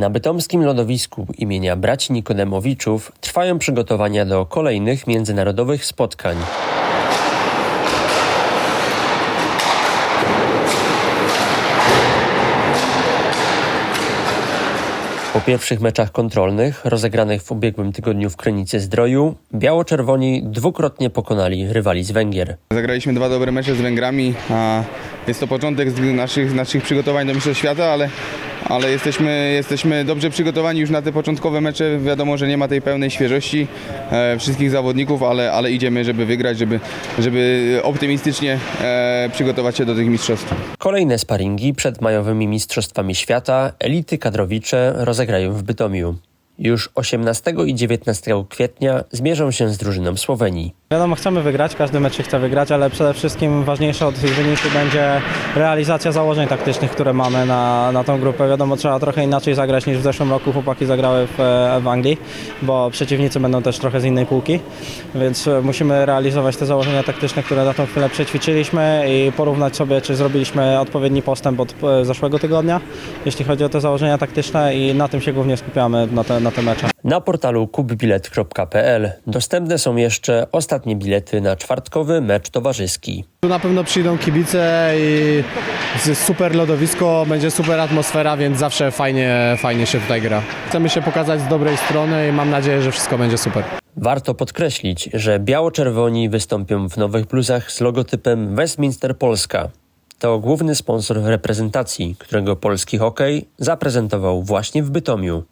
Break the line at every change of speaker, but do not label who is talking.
Na bytomskim lodowisku imienia braci Nikodemowiczów trwają przygotowania do kolejnych międzynarodowych spotkań. Po pierwszych meczach kontrolnych, rozegranych w ubiegłym tygodniu w Krynicy Zdroju, biało-czerwoni dwukrotnie pokonali rywali z Węgier.
Zagraliśmy dwa dobre mecze z Węgrami, a jest to początek naszych, naszych przygotowań do Mistrzostw Świata, ale, ale jesteśmy, jesteśmy dobrze przygotowani już na te początkowe mecze. Wiadomo, że nie ma tej pełnej świeżości e, wszystkich zawodników, ale, ale idziemy, żeby wygrać, żeby, żeby optymistycznie e, przygotować się do tych mistrzostw.
Kolejne sparingi przed majowymi Mistrzostwami Świata elity kadrowicze rozegrają w Bytomiu. Już 18 i 19 kwietnia zmierzą się z drużyną Słowenii.
Wiadomo, chcemy wygrać, każdy mecz chce wygrać, ale przede wszystkim ważniejsze od tych wyników będzie realizacja założeń taktycznych, które mamy na, na tą grupę. Wiadomo, trzeba trochę inaczej zagrać niż w zeszłym roku chłopaki zagrały w, e, w Anglii, bo przeciwnicy będą też trochę z innej półki, więc e, musimy realizować te założenia taktyczne, które na tą chwilę przećwiczyliśmy i porównać sobie, czy zrobiliśmy odpowiedni postęp od e, zeszłego tygodnia, jeśli chodzi o te założenia taktyczne i na tym się głównie skupiamy na te, na te mecze.
Na portalu kupbilet.pl dostępne są jeszcze ostatnie bilety na czwartkowy mecz towarzyski.
Tu na pewno przyjdą kibice i jest super lodowisko, będzie super atmosfera, więc zawsze fajnie, fajnie się tutaj gra. Chcemy się pokazać z dobrej strony i mam nadzieję, że wszystko będzie super.
Warto podkreślić, że biało-czerwoni wystąpią w nowych bluzach z logotypem Westminster Polska. To główny sponsor reprezentacji, którego polski hokej zaprezentował właśnie w Bytomiu.